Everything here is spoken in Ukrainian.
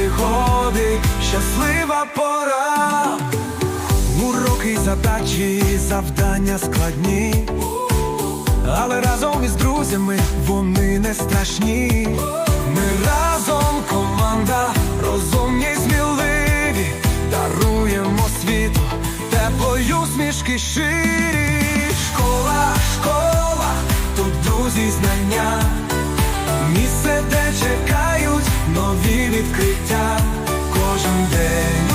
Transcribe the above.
Пригоди, щаслива пора. Уроки, задачі, завдання складні. Але разом із друзями вони не страшні. Ми разом команда, розумні й сміливі, даруємо світу теплою смішки щирі. Школа, школа, тут друзі знання. Місце, відкриття. Кожен день